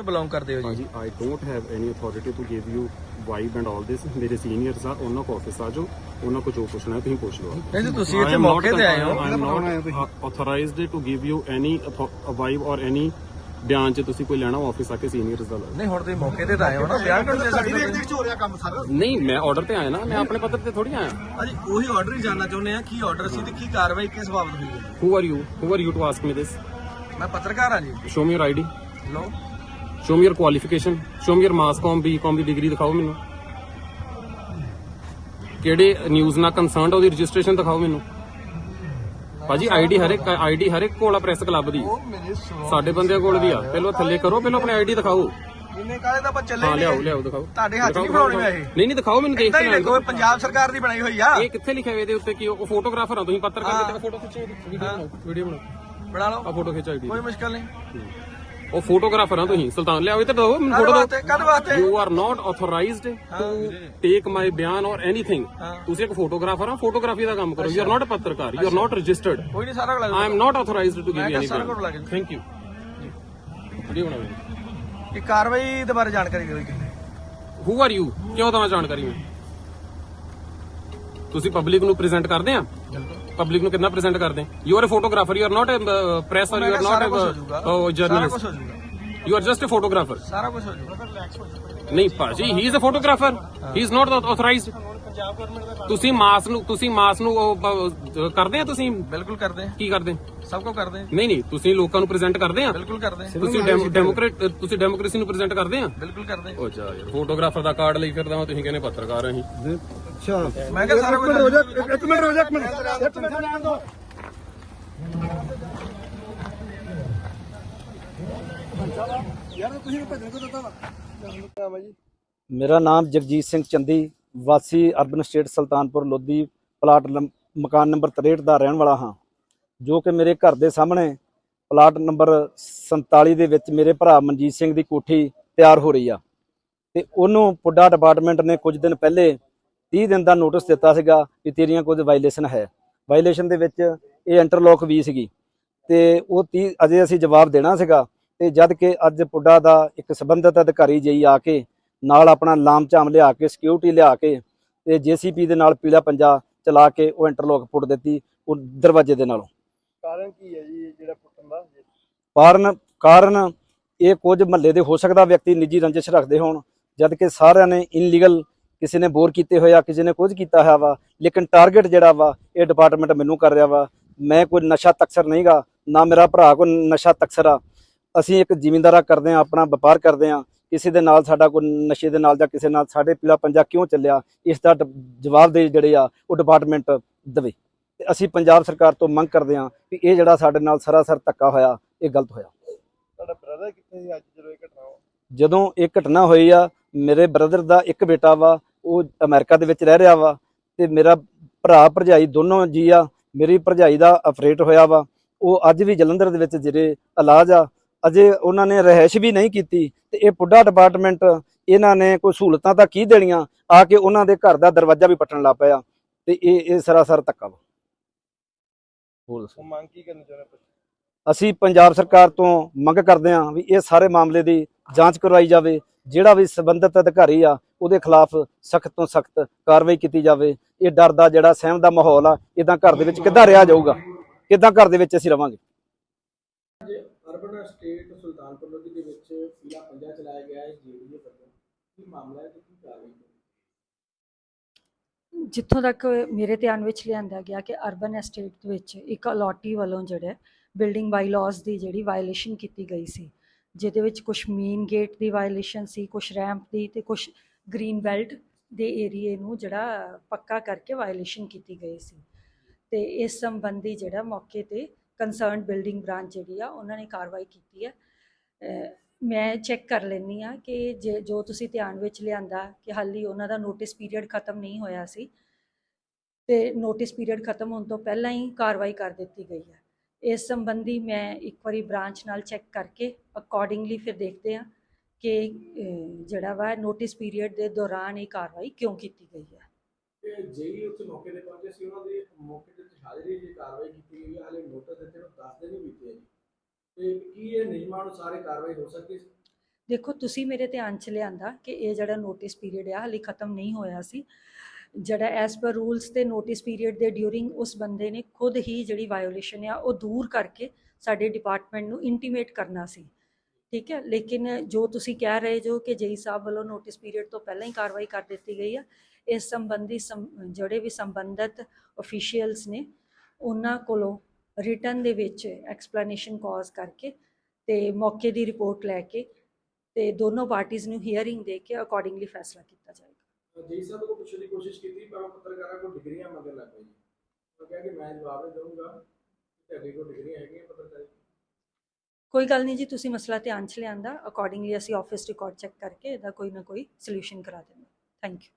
ਤੋਂ ਬਿਲੋਂਗ ਕਰਦੇ ਹੋ ਜੀ? ਹਾਂਜੀ I don't have any authority to give you vibe and all this ਮੇਰੇ ਸੀਨੀਅਰਸ ਆ ਉਹਨਾਂ ਕੋ ਆਫਿਸ ਆ ਜਾਓ ਉਹਨਾਂ ਕੋ ਜੋ ਪੁੱਛਣਾ ਹੈ ਤੁਸੀਂ ਪੁੱਛ ਲਓ। ਨਹੀਂ ਜੀ ਤੁਸੀਂ ਇੱਥੇ ਮੌਕੇ ਤੇ ਆਏ ਹੋ। I am not authorised to give you any vibe or any ਬਿਆਨ ਚ ਤੁਸੀਂ ਕੋਈ ਲੈਣਾ ਆਫਿਸ ਆ ਕੇ ਸੀਨੀਅਰਸ ਦਾ ਲਓ। ਨਹੀਂ ਹੁਣ ਤੁਸੀਂ ਮੌਕੇ ਤੇ ਤਾਂ ਆਏ ਹੋ ਨਾ ਬਿਆਨ ਕਿਉਂ ਦੇ ਸਕਦੇ ਨਹੀਂ ਮੈਂ ਆਰਡਰ ਤੇ ਆਇਆ ਨਾ ਮੈਂ ਆਪਣੇ ਪੱਧਰ ਤੇ ਥੋੜੀ ਆਇਆ। ਹਾਂਜੀ ਉਹੀ ਆਰਡਰ ਹੀ ਜਾਨਣਾ ਚਾਹੁੰਦੇ ਆ ਕੀ ਆਰਡਰ ਸੀ ਤੇ ਕੀ ਕਾਰਵਾਈ ਕਿਸ ਬਾਬਤ ਹੋਈ ਹੈ? Who are you who are you to ask me this ਮੈਂ ਪੱਤਰਕਾਰ ਹਾਂ ਜੀ। Show me your ID low show me your qualification show me your mass comm B Com the degree ਦਿਖਾਓ ਮੈਨੂੰ। ਕਿਹੜੇ ਨਿਊਜ਼ ਨਾਲ ਕੰਸਰਨਡ ਉਹਦੀ ਰਜਿਸਟ੍ਰੇਸ਼ਨ ਦਿਖਾਓ ਮੈਨੂੰ। ਭਾਜੀ ਆਈਡੀ ਹਰ ਇੱਕ ਆਈਡੀ ਹਰ ਇੱਕ ਕੋਲ ਆ ਪ੍ਰੈਸ ਕਲੱਬ ਦੀ। ਸਾਡੇ ਬੰਦਿਆਂ ਕੋਲ ਵੀ ਆ। ਪਹਿਲਾਂ ਥੱਲੇ ਕਰੋ ਪਹਿਲਾਂ ਆਪਣੀ ਆਈਡੀ ਦਿਖਾਓ। ਇਹਨੇ ਕਾਹਦੇ ਦਾ ਆਪਾਂ ਚੱਲੇ ਹਾਂ ਲਿਆਓ ਲਿਆਓ ਦਿਖਾਓ। ਤੁਹਾਡੇ ਹੱਥ ਨਹੀਂ ਬਣਾਉਣੀ ਦਿਖਾਓ। ਇਹ। ਨਹੀਂ ਨਹੀਂ ਦਿਖਾਓ ਮੈਨੂੰ ਦੇਖ ਕੇ ਇਹ ਪੰਜਾਬ ਸਰਕਾਰ ਦੀ ਬਣਾਈ ਹੋਈ ਆ। ਇਹ ਕਿੱਥੇ ਲਿਖਿਆ ਹੋਇਆ ਇਹਦੇ ਉੱਤੇ ਕਿ ਉਹ ਫੋਟੋਗ੍ਰਾਫਰ ਆ ਤੁਸੀਂ ਪੱਤਰਕਾਰ ਕਿਤੇ ਫੋਟੋ ਖਿੱਚੋ ਵੀਡੀਓ ਬਣਾਓ ਵੀਡੀਓ ਬਣਾਓ। ਬਣਾ ਲਓ। ਆ ਫੋਟੋ ਖਿੱਚ ਆਈਡੀ ਕੋਈ ਮੁਸ਼ਕਲ ਨਹੀਂ। ਉਹ ਫੋਟੋਗ੍ਰਾਫਰ ਆ ਤੁਸੀਂ ਸੁਲਤਾਨ ਲਿਆਓ ਇੱਧਰ ਦਿਓ ਮੈਨੂੰ ਫੋਟੋ ਵਾਸਤੇ ਕਦ ਵਾਸਤੇ you are not authorised to take my ਬਿਆਨ ਔਰ ਐਨੀਥਿੰਗ। ਤੁਸੀਂ ਇੱਕ ਫੋਟੋਗ੍ਰਾਫਰ ਆ ਫੋਟੋਗ੍ਰਾਫੀ ਦਾ ਕੰਮ ਕਰੋ। ਯੂ ਆਰ ਨਾਟ ਪੱਤਰਕਾਰ ਯੂ ਆਰ ਨਾਟ ਰਜਿਸਟਰਡ ਕੋਈ ਨਹੀਂ ਸਾਰਾ ਕੁਝ I am not authorised to give any. Thank you video ਬਣਾਓ। ਇਹ ਕਾਰਵਾਈ ਦੇ ਬਾਰੇ ਜਾਣਕਾਰੀ ਦਿਓ ਜੀ ਹੂ ਆਰ ਯੂ ਕਿਉਂ ਦਵਾਂ ਜਾਣਕਾਰੀ ਮੈਂ ਤੁਸੀਂ ਪਬਲਿਕ ਨੂੰ ਪ੍ਰੈਜ਼ੈਂਟ ਕਰਦੇ ਆ? ਪਬਲਿਕ ਨੂੰ ਕਿੰਨਾ ਪ੍ਰੈਜ਼ੈਂਟ ਕਰਦੇ? You are a photographer you are not a press or ਮੈਂ you are not a journalist you are just a photographer ਸਾਰਾ ਕੁਝ ਹੋ ਜਾਊਗਾ। ਨਹੀਂ ਭਾਜੀ he is a photographer he is not authorised ਤੁਸੀਂ ਮਾਸ ਨੂੰ ਤੁਸੀਂ ਮਾਸ ਨੂੰ ਕਰਦੇ ਆ ਤੁਸੀਂ? ਬਿਲਕੁਲ ਕਰਦੇ ਆ। ਕੀ ਕਰਦੇ? ਸਭ ਕੁਝ ਕਰਦੇ ਆ। ਨਹੀਂ ਨਹੀਂ ਤੁਸੀਂ ਲੋਕਾਂ ਨੂੰ ਪ੍ਰੈਜ਼ੈਂਟ ਕਰਦੇ ਆ? ਬਿਲਕੁਲ ਕਰਦੇ ਆ। ਤੁਸੀਂ ਡੈਮੋਕ੍ਰੇਟ ਤੁਸੀਂ ਡੈਮੋਕ੍ਰੇਸੀ ਨੂੰ ਪ੍ਰੈਜ਼ੈਂਟ ਕਰਦੇ ਆ? ਬਿਲਕੁਲ ਕਰਦੇ ਆ। ਉਹ ਜਾ ਯਾਰ ਫੋਟੋਗ੍ਰਾਫਰ ਦਾ ਕਾਰਡ ਲਈ ਫਿਰਦਾ ਹਾਂ ਤੁਸੀਂ ਕਹਿੰਦੇ ਪੱਤਰਕਾਰ ਆ ਅਸੀਂ। ਮੈਂ ਕਿਹਾ ਸਾਰਾ ਕੁਝ ਹੋ ਜਾਊਗਾ ਇੱਕ ਮਿੰਟ ਰੋ ਜਾ ਇੱਕ ਮਿੰਟ। ਇੱਕ ਮਿੰਟ ਰਹਿਣ ਦਿਓ ਯਾਰ ਤੁਸੀਂ ਭੇਜਣ ਕੋ ਦਿੱਤਾ ਵਾ ਮੇਰਾ ਨਾਮ ਜਗਜੀਤ ਸਿੰਘ ਚੰਦੀ ਵਾਸੀ urban estate Sultanpur Lodhi plot ਮਕਾਨ ਨੰਬਰ 63 ਦਾ ਰਹਿਣ ਵਾਲਾ ਹਾਂ। ਜੋ ਕਿ ਮੇਰੇ ਘਰ ਦੇ ਸਾਹਮਣੇ ਪਲਾਟ ਨੰਬਰ 47 ਦੇ ਵਿੱਚ ਮੇਰੇ ਭਰਾ ਮਨਜੀਤ ਸਿੰਘ ਦੀ ਕੋਠੀ ਤਿਆਰ ਹੋ ਰਹੀ ਆ। ਤੇ ਉਹਨੂੰ ਪੁੱਡਾ ਡਿਪਾਰਟਮੈਂਟ ਨੇ ਕੁਝ ਦਿਨ ਪਹਿਲੇ 30 ਦਿਨ ਦਾ ਨੋਟਿਸ ਦਿੱਤਾ ਸੀਗਾ ਕਿ ਤੇਰੀਆਂ ਕੁਝ ਵਾਇਲੇਸ਼ਨ ਹੈ। ਵਾਇਲੇਸ਼ਨ ਦੇ ਵਿੱਚ ਇਹ ਇੰਟਰਲੋਕ ਵੀ ਸੀਗੀ। ਤੇ ਉਹ 30 ਅਜੇ ਅਸੀਂ ਜਵਾਬ ਦੇਣਾ ਸੀਗਾ ਤੇ ਜਦ ਕਿ ਅੱਜ ਪੁੱਡਾ ਦਾ ਇੱਕ ਸੰਬੰਧਿਤ ਅਧਿਕਾਰੀ ਜਈ ਆ ਕੇ ਨਾਲ ਆਪਣਾ ਲਾਮਝਾਮ ਲਿਆ ਕੇ ਸਿਕਿਉਰਿਟੀ ਲਿਆ ਕੇ ਤੇ ਜੀਸੀਪੀ ਦੇ ਨਾਲ ਪੀਲਾ ਪੰਜਾ ਚਲਾ ਕੇ ਉਹ ਇੰਟਰਲੋਕ ਪੁੱਟ ਦਿੱਤੀ ਉਹ ਦਰਵਾਜ਼ੇ ਦੇ ਨਾਲੋਂ। ਕਾਰਨ ਕੀ ਹੈ ਜੀ ਜਿਹੜਾ ਪੁੱਟਣ ਦਾ? ਕਾਰਨ ਕਾਰਨ ਇਹ ਕੁਝ ਮਹੱਲੇ ਦੇ ਹੋ ਸਕਦਾ ਵਿਅਕਤੀ ਨਿੱਜੀ ਰੰਜਿਸ਼ ਰੱਖਦੇ ਹੋਣ ਜਦ ਕਿ ਸਾਰਿਆਂ ਨੇ ਇਨਲੀਗਲ ਕਿਸੇ ਨੇ ਬੋਰ ਕੀਤੇ ਹੋਇਆ ਕਿਸੇ ਨੇ ਕੁਝ ਕੀਤਾ ਹੋਇਆ ਵਾ ਲੇਕਿਨ ਟਾਰਗੇਟ ਜਿਹੜਾ ਵਾ ਇਹ ਡਿਪਾਰਟਮੈਂਟ ਮੈਨੂੰ ਕਰ ਰਿਹਾ ਵਾ। ਮੈਂ ਕੋਈ ਨਸ਼ਾ ਤਕਸਰ ਨਹੀਂਗਾ ਨਾ ਮੇਰਾ ਭਰਾ ਕੋਈ ਨਸ਼ਾ ਤਕਸਰ ਆ। ਅਸੀਂ ਇੱਕ ਜ਼ਿਮੀਂਦਾਰਾ ਕਰਦੇ ਆ ਆਪਣਾ ਵਪਾਰ ਕਰਦੇ ਆ ਕਿਸੇ ਦੇ ਨਾਲ ਸਾਡਾ ਕੋਈ ਨਸ਼ੇ ਦੇ ਨਾਲ ਜਾਂ ਕਿਸੇ ਨਾਲ ਸਾਡੇ ਪੀਲਾ ਪੰਜਾ ਕਿਉਂ ਚੱਲਿਆ ਇਸ ਦਾ ਜਵਾਬ ਦੇ ਜਿਹੜੇ ਆ ਉਹ ਡਿਪਾਰਟਮੈਂਟ ਦੇਵੇ। ਅਸੀਂ ਪੰਜਾਬ ਸਰਕਾਰ ਤੋਂ ਮੰਗ ਕਰਦੇ ਆ ਕਿ ਇਹ ਜਿਹੜਾ ਸਾਡੇ ਨਾਲ ਸਰਾਸਰ ਧੱਕਾ ਹੋਇਆ ਇਹ ਗਲਤ ਹੋਇਆ। ਤੁਹਾਡਾ ਬ੍ਰਦਰ ਕਿੱਥੇ ਸੀ ਅੱਜ ਜਦੋਂ ਇਹ ਘਟਨਾ ਹੋਈ? ਜਦੋਂ ਇਹ ਘਟਨਾ ਹੋਈ ਆ ਮੇਰੇ ਬ੍ਰਦਰ ਦਾ ਇੱਕ ਬੇਟਾ ਵਾ ਉਹ ਅਮਰੀਕਾ ਦੇ ਵਿੱਚ ਰਹਿ ਰਿਹਾ ਵਾ ਤੇ ਮੇਰਾ ਭਰਾ ਭਰਜਾਈ ਦੋਨੋਂ ਜੀ ਆ ਮੇਰੀ ਭਰਜਾਈ ਦਾ ਆਪਰੇਟ ਹੋਇਆ ਵਾ। ਉਹ ਅੱਜ ਵੀ ਜਲੰਧਰ ਦੇ ਵਿੱਚ ਜਿਹੜੇ ਇਲਾਜ ਆ ਅਜੇ ਉਹਨਾਂ ਨੇ ਰਹਿائش ਵੀ ਨਹੀਂ ਕੀਤੀ ਤੇ ਇਹ ਪੁੱਡਾ ਡਿਪਾਰਟਮੈਂਟ ਇਹਨਾਂ ਨੇ ਕੋਈ ਸਹੂਲਤਾਂ ਤਾਂ ਕੀ ਦੇਣੀਆਂ? ਆ ਕੇ ਉਹਨਾਂ ਦੇ ਘਰ ਦਾ ਦਰਵਾਜ਼ਾ ਵੀ ਪੱਟਣ ਲੱਗ ਪਿਆ ਤੇ ਇਹ ਇਹ ਸਰਾਸਰ ਧੱਕਾ ਵਾ। ਹੋਰ ਦੱਸੋ। ਮੰਗ ਕੀ ਕਰਨੀ ਚਾਹੁੰਦੇ ਅਸੀਂ ਪੰਜਾਬ ਸਰਕਾਰ ਤੋਂ ਮੰਗ ਕਰਦੇ ਹਾਂ ਵੀ ਇਹ ਸਾਰੇ ਮਾਮਲੇ ਦੀ ਜਾਂਚ ਕਰਵਾਈ ਜਾਵੇ। ਜਿਹੜਾ ਵੀ ਸੰਬੰਧਿਤ ਅਧਿਕਾਰੀ ਆ ਉਹਦੇ ਖਿਲਾਫ ਸਖਤ ਤੋਂ ਸਖਤ ਕਾਰਵਾਈ ਕੀਤੀ ਜਾਵੇ। ਇਹ ਡਰ ਦਾ ਜਿਹੜਾ ਸਹਿਮ ਦਾ ਮਾਹੌਲ ਆ ਇਦਾਂ ਘਰ ਦੇ ਵਿੱਚ ਕਿੱਦਾਂ ਰਿਹਾ ਜਾਊਗਾ? ਕਿੱਦਾਂ ਘਰ ਦੇ ਵਿੱਚ ਅਸੀਂ ਰਵਾਂਗੇ? ਅਰਬਨ ਸਟੇਟ ਸੁਲਤਾਨਪੁਰ ਲੋਧੀ ਦੇ ਵਿੱਚ ਪੀਲਾ ਪੰਜਾ ਚਲਾਇਆ ਗਿਆ ਹੈ ਜੀਡੀਏ ਵੱਲੋਂ ਕੀ ਮਾਮਲਾ ਹੈ ਤੇ ਕੀ ਕਾਰਵਾਈ ਜਿੱਥੋਂ ਤੱਕ ਮੇਰੇ ਧਿਆਨ ਵਿੱਚ ਲਿਆਂਦਾ ਗਿਆ ਕਿ ਅਰਬਨ ਐਸਟੇਟ ਦੇ ਵਿੱਚ ਇੱਕ ਅਲੋਟੀ ਵੱਲੋਂ ਜਿਹੜਾ ਬਿਲਡਿੰਗ ਬਾਈਲਾਜ਼ ਦੀ ਜਿਹੜੀ ਵਾਇਲੇਸ਼ਨ ਕੀਤੀ ਗਈ ਸੀ ਜਿਹਦੇ ਵਿੱਚ ਕੁਝ ਮੇਨ ਗੇਟ ਦੀ ਵਾਇਲੇਸ਼ਨ ਸੀ ਕੁਝ ਰੈਂਪ ਦੀ ਤੇ ਕੁਝ ਗ੍ਰੀਨ ਬੈਲਟ ਦੇ ਏਰੀਏ ਨੂੰ ਜਿਹੜਾ ਪੱਕਾ ਕਰਕੇ ਵਾਇਲੇਸ਼ਨ ਕੀਤੀ ਗਈ ਸੀ। ਤੇ ਇਸ ਸੰਬੰਧੀ ਜਿਹੜਾ ਮੌਕੇ ਤੇ ਕੰਸਰਨਡ ਬਿਲਡਿੰਗ ਬ੍ਰਾਂਚ ਜਿਹੜੀ ਆ, ਉਹਨਾਂ ਨੇ ਕਾਰਵਾਈ ਕੀਤੀ ਹੈ ਮੈਂ ਚੈੱਕ ਕਰ ਲੈਂਦੀ ਆ ਕਿ ਜੇ, ਜੋ ਤੁਸੀਂ ਧਿਆਨ ਵਿੱਚ ਲਿਆਂਦਾ ਕਿ ਹਾਲੀ ਉਹਨਾਂ ਦਾ ਨੋਟਿਸ ਪੀਰੀਅਡ ਖਤਮ ਨਹੀਂ ਹੋਇਆ ਸੀ, ਤੇ ਨੋਟਿਸ ਪੀਰੀਅਡ ਖਤਮ ਹੋਣ ਤੋਂ ਪਹਿਲਾਂ ਹੀ ਕਾਰਵਾਈ ਕਰ ਦਿੱਤੀ ਗਈ ਹੈ ਇਸ ਸੰਬੰਧੀ ਮੈਂ ਇੱਕ ਵਾਰੀ ਬ੍ਰਾਂਚ ਨਾਲ ਚੈੱਕ ਕਰਕੇ ਅਕੋਰਡਿੰਗਲੀ ਫਿਰ ਦੇਖਦੇ ਆ ਕਿ ਜਿਹੜਾ ਵਾ ਨੋਟਿਸ ਪੀਰੀਅਡ ਦੇ ਦੌਰਾਨ ਇਹ ਕਾਰਵਾਈ ਕਿਉਂ ਕੀਤੀ ਗਈ ਹੈ। ਤੇ ਜੇਈ ਉੱਥੇ ਮੌਕੇ ਤੇ ਪਹੁੰਚੇ ਸੀ ਉਹਨਾਂ ਦੀ ਮੌਕੇ ਤੇ ਹਾਜ਼ਰੀ ਦੀ ਕਾਰਵਾਈ ਕੀਤੀ ਗਈ ਹੈ। ਹਾਲੇ ਨੋਟਿਸ ਦਿੱਤੇ ਨੂੰ 10 ਦਿਨ ਹੀ ਬੀਤੇ ਆ ਜੀ। ਤੇ ਕੀ ਇਹ ਨਿਯਮਾਂ ਅਨੁਸਾਰ ਇਹ ਕਾਰਵਾਈ ਹੋ ਸਕਦੀ ਸੀ ਦੇਖੋ ਤੁਸੀਂ ਮੇਰੇ ਧਿਆਨ 'ਚ ਲਿਆਂਦਾ ਕਿ ਇਹ ਜਿਹੜਾ ਨੋਟਿਸ ਪੀਰੀਅਡ ਆ ਹਾਲੇ ਖਤਮ ਨਹੀਂ ਹੋਇਆ ਸੀ। ਜਿਹੜਾ ਐਸ ਪਰ ਰੂਲਸ ਤੇ ਨੋਟਿਸ ਪੀਰੀਅਡ ਦੇ ਡਿਊਰਿੰਗ ਉਸ ਬੰਦੇ ਨੇ ਖੁਦ ਹੀ ਜਿਹੜੀ ਵਾਇਓਲੇਸ਼ਨ ਆ, ਉਹ ਦੂਰ ਕਰਕੇ ਸਾਡੇ ਡਿਪਾਰਟਮੈਂਟ ਨੂੰ ਇੰਟੀਮੇਟ ਕਰਨਾ ਸੀ। ਠੀਕ ਹੈ? ਲੇਕਿਨ ਜੋ ਤੁਸੀਂ ਕਹਿ ਰਹੇ ਜੋ ਕਿ ਜੇਈ ਸਾਹਿਬ ਵੱਲੋਂ ਨੋਟਿਸ ਪੀਰੀਅਡ ਤੋਂ ਪਹਿਲਾਂ ਹੀ ਕਾਰਵਾਈ ਕਰ ਦਿੱਤੀ ਗਈ ਆ, ਇਸ ਸੰਬੰਧੀ ਸੰ- ਜਿਹੜੇ ਵੀ ਸੰਬੰਧਿਤ ਅਫੀਸ਼ੀਅਲਸ ਨੇ, ਉਹਨਾਂ ਕੋਲੋਂ ਰਿਟਰਨ ਦੇ ਵਿੱਚ ਐਕਸਪਲੇਨੇਸ਼ਨ ਕਾਜ਼ ਕਰਕੇ ਤੇ ਮੌਕੇ ਦੀ ਰਿਪੋਰਟ ਲੈ ਕੇ ਤੇ ਦੋਨੋਂ ਪਾਰਟੀਆਂ ਨੂੰ ਹੀਅਰਿੰਗ ਦੇ ਕੇ ਅਕੋਰਡਿੰਗਲੀ ਫੈਸਲਾ ਕੀਤਾ ਜਾਏਗਾ। ਜੀ ਸਾਹਿਬ ਨੂੰ ਪੁੱਛਣ ਦੀ ਕੋਸ਼ਿਸ਼ ਕੀਤੀ, ਪਰ ਉਹ ਪੱਤਰਕਾਰਾਂ ਕੋਲ ਡਿਗਰੀਆਂ ਮੰਗਣ ਲੱਗ ਪਏ ਜੀ। ਉਹ ਕਿਹਾ ਕਿ, ਮੈਂ ਜਵਾਬ ਨਹੀਂ ਦਊਂਗਾ ਤੁਹਾਡੇ ਕੋਲ ਡਿਗਰੀਆਂ ਹੈਗੀਆਂ ਪੱਤਰਕਾਰੀ ਕੋਈ ਗੱਲ ਨਹੀਂ ਜੀ, ਤੁਸੀਂ ਮਸਲਾ ਧਿਆਨ 'ਚ ਲਿਆਂਦਾ। ਅਕੋਰਡਿੰਗਲੀ ਅਸੀਂ ਆਫਿਸ ਰਿਕਾਰਡ ਚੈੱਕ ਕਰਕੇ ਇਹਦਾ ਕੋਈ ਨਾ ਕੋਈ ਸੋਲੂਸ਼ਨ ਕਰਾ ਦਿੰਦੇ ਥੈਂਕ ਯੂ